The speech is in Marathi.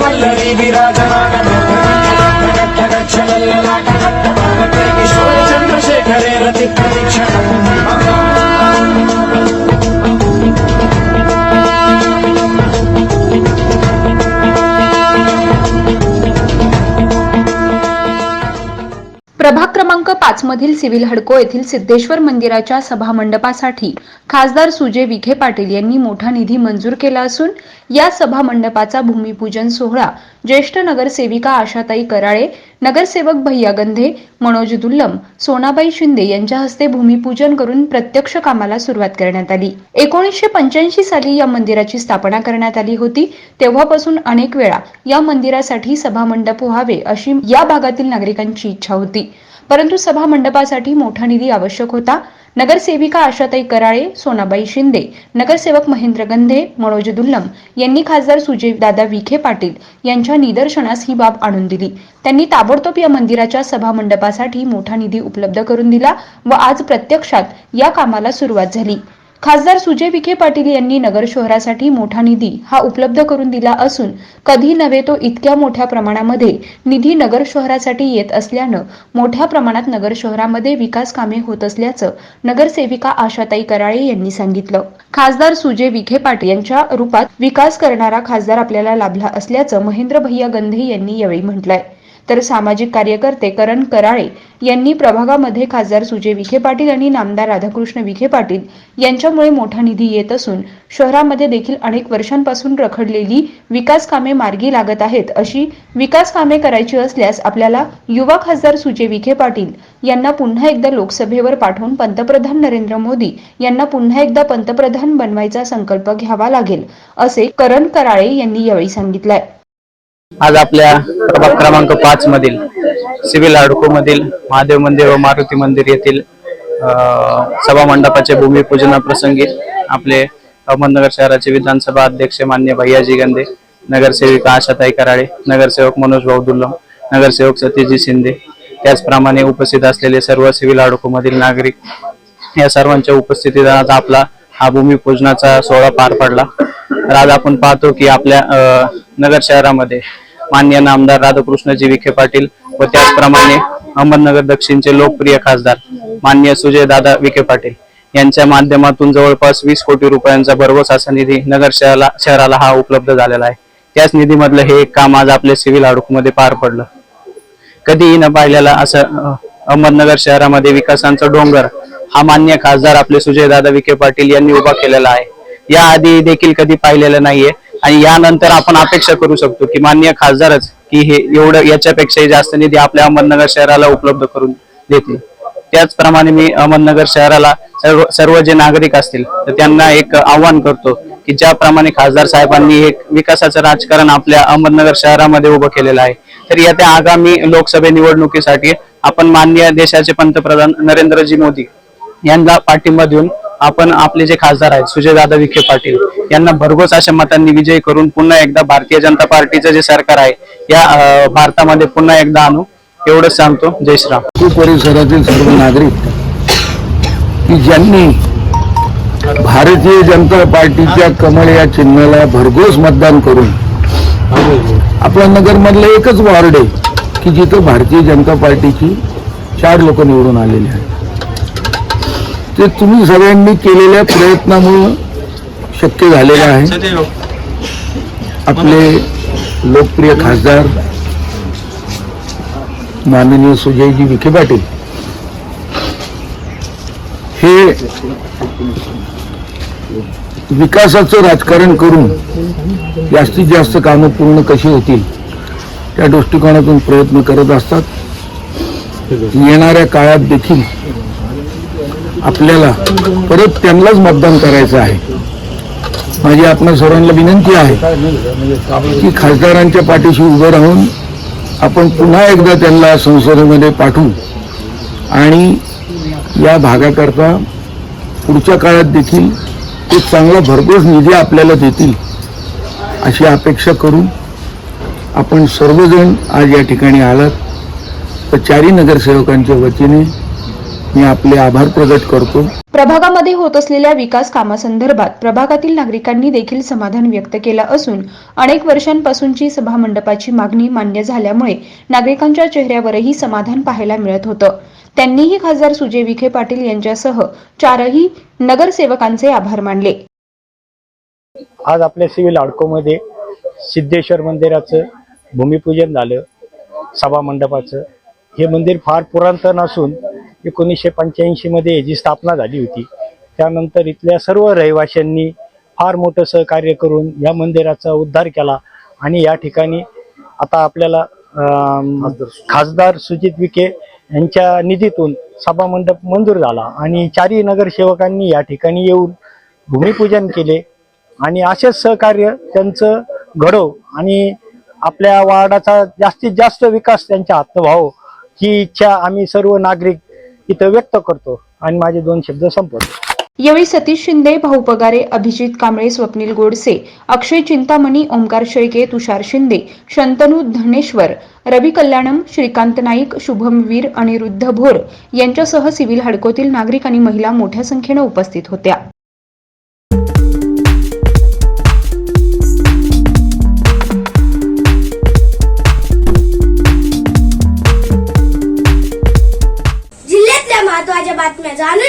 வல்லி விராஜனாக मधील सिव्हिल हडको येथील सिद्धेश्वर मंदिराच्या सभामंडपासाठी खासदार सुजय विखे पाटील यांनी मोठा निधी मंजूर केला असून या सभामंडपाचा भूमिपूजन सोहळा ज्येष्ठ नगरसेविका आशाताई कराळे नगरसेवक भैया गंधे मनोज दुल्लम सोनाबाई शिंदे यांच्या हस्ते भूमिपूजन करून प्रत्यक्ष कामाला सुरुवात करण्यात आली. एकोणीसशे पंच्याऐंशी साली या मंदिराची स्थापना करण्यात आली होती. तेव्हापासून अनेक वेळा या मंदिरासाठी सभामंडप व्हावे अशी या भागातील नागरिकांची इच्छा होती. परंतु सभा मंडपासाठी मोठा निधी आवश्यक होता. नगरसेविका आशाताई कराळे सोनाबाई शिंदे नगरसेवक महेंद्र गंधे मनोज दुल्लम यांनी खासदार सुजयदादा विखे पाटील यांच्या निदर्शनास ही बाब आणून दिली. त्यांनी ताबडतोब या मंदिराच्या सभा मंडपासाठी मोठा निधी उपलब्ध करून दिला व आज प्रत्यक्षात या कामाला सुरुवात झाली. खासदार सुजय विखे पाटील यांनी नगर शहरासाठी मोठा निधी हा उपलब्ध करून दिला असून कधी नव्हे तो इतक्या मोठ्या प्रमाणामध्ये निधी नगर शहरासाठी येत असल्यानं मोठ्या प्रमाणात नगर शहरामध्ये विकास कामे होत असल्याचं नगरसेविका आशाताई कराळे यांनी सांगितलं. खासदार सुजय विखे पाटील यांच्या रूपात विकास करणारा खासदार आपल्याला लाभला असल्याचं महेंद्र भैया गंधे यांनी यावेळी म्हटलंय. तर सामाजिक कार्यकर्ते करण कराळे यांनी प्रभागामध्ये खासदार सुजय विखे पाटील आणि नामदार राधाकृष्ण विखे पाटील यांच्यामुळे मोठा निधी येत असून शहरामध्ये देखील अनेक वर्षांपासून रखडलेली विकास कामे मार्गी लागत आहेत अशी विकास कामे करायची असल्यास आपल्याला युवा खासदार सुजय विखे पाटील यांना पुन्हा एकदा लोकसभेवर पाठवून पंतप्रधान नरेंद्र मोदी यांना पुन्हा एकदा पंतप्रधान बनवायचा संकल्प घ्यावा लागेल असे करण कराळे यांनी यावेळी सांगितलंय. आज आपल्या प्रभाग क्रमांक पाच मधील सिव्हिल हाडको मधील महादेव मंदिर व मारुती मंदिर येथील अं, सभा मंडपाचे भूमिपूजनाप्रसंगी आपले अहमदनगर शहराचे विधानसभा अध्यक्ष मान्य भैयाजी गंदे नगरसेविका आशाताई कराळे नगरसेवक मनोज भाऊ दुल्लम नगरसेवक सतीजी शिंदे त्याचप्रमाणे उपस्थित असलेले सर्व सिव्हिल हाडको मधील नागरिक या सर्वांच्या उपस्थितीत आज आपला हा भूमिपूजनाचा सोहळा पार पडला. तर आज आपण पाहतो की आपल्या नगर शहरामध्ये मान्य नामदार राधाकृष्णजी विखे पाटील व त्याचप्रमाणे अहमदनगर दक्षिणचे लोकप्रिय खासदार मान्य सुजय दादा विखे पाटील यांच्या माध्यमातून जवळपास वीस कोटी रुपयांचा भरघोस असा निधी नगर शहराला शहराला हा उपलब्ध झालेला आहे. त्याच निधीमधलं हे एक काम आज आपल्या सिव्हिल हाडूकमध्ये पार पडलं. कधीही न पाहिलेला असं अहमदनगर शहरामध्ये विकासांचा डोंगर हा मान्य खासदार आपले सुजयदादा विखे पाटील यांनी उभा केलेला आहे. याआधी देखील कधी पाहिलेलं नाहीये. आणि यानंतर आपण अपेक्षा करू शकतो की मान्य खासदारच की हे एवढं याच्यापेक्षाही जास्त निधी आपल्या अहमदनगर शहराला उपलब्ध करून देतील. त्याचप्रमाणे मी अहमदनगर शहराला सर्व सर्व जे नागरिक असतील तर त्यांना एक आव्हान करतो की ज्याप्रमाणे खासदार साहेबांनी एक विकासाचं राजकारण आपल्या अहमदनगर शहरामध्ये उभं केलेलं आहे. तर येत्या आगामी लोकसभे निवडणुकीसाठी आपण मान्य देशाचे पंतप्रधान नरेंद्रजी मोदी यांना पाठिंबा देऊन आपण आपले जे खासदार आहेत सुजयदादा विखे पाटील यांना भरघोस अशा मतांनी विजयी करून पुन्हा एकदा भारतीय जनता पार्टीचं जे सरकार आहे या भारतामध्ये पुन्हा एकदा आणू. एवढंच सांगतो. जय श्रीराम. परिसरातील सर्व नागरिक की ज्यांनी भारतीय जनता पार्टीच्या कमळ या चिन्हाला भरघोस मतदान करून आपल्या नगरमधलं एकच वॉर्ड आहे की जिथं भारतीय जनता पार्टीची चार लोक निवडून आलेले आहेत. ते तुम्ही सगळ्यांनी केलेल्या प्रयत्नामुळं शक्य झालेलं आहे. आपले लोकप्रिय खासदार माननीय सुजयजी विखे पाटील. हे विकासाचं राजकारण करून जास्तीत जास्त कामं पूर्ण कशी होतील त्या दृष्टिकोनातून प्रयत्न करत असतात. येणाऱ्या काळात देखील आपल्याला परत त्यांनाच मतदान करायचं आहे. माझी आपणा सर्वांना विनंती आहे की खासदारांच्या पाठीशी उभं राहून आपण पुन्हा एकदा त्यांना संसदेमध्ये पाठवू. आणि या भागाकरता पुढच्या काळात देखील एक चांगला भरघोस निधी आपल्याला देतील अशी अपेक्षा करून आपण सर्वजण आज या ठिकाणी आलात. तर चारी नगरसेवकांच्या वतीने मी आपले आभार प्रकट करतो. प्रभागामध्ये होत असलेल्या विकास कामासंदर्भात प्रभागातील नागरिकांनी देखील समाधान व्यक्त केलं असून अनेक वर्षांपासूनची सभा मंडपाची मागणी मान्य झाल्यामुळे नागरिकांच्या चेहऱ्यावरही समाधान पाहायला मिळत होतं. त्यांनीही खासदार सुजय विखे पाटील यांच्यासह चारही नगरसेवकांचे आभार मानले. आज आपल्या सिव्हिल हाडकोमध्ये सिद्धेश्वर मंदिराचं भूमिपूजन झालं सभा मंडपाचं हे मंदिर फार पुरातन असून एकोणीसशे पंच्याऐंशी मध्ये याची स्थापना झाली होती. त्यानंतर इथल्या सर्व रहिवाशांनी फार मोठं सहकार्य करून या मंदिराचा उद्धार केला आणि या ठिकाणी आता आपल्याला खासदार सुजित विखे यांच्या निधीतून सभा मंडप मंजूर झाला आणि चारही नगरसेवकांनी या ठिकाणी येऊन भूमिपूजन केले आणि असेच सहकार्य त्यांचं घडव आणि आपल्या वार्डाचा जास्तीत जास्त विकास त्यांच्या हातनं व्हावं ही इच्छा आम्ही सर्व नागरिक इथं व्यक्त करतो आणि माझे दोन शब्द संपवतो. यावेळी सतीश शिंदे भाऊ पगारे अभिजित कांबळे स्वप्नील गोडसे अक्षय चिंतामणी ओंकार शेळके तुषार शिंदे शंतनू धनेश्वर रवी कल्याणम श्रीकांत नाईक शुभम वीर अनिरुद्ध भोर यांच्यासह सिव्हिल हडकोतील नागरिक आणि महिला मोठ्या संख्येनं उपस्थित होत्या.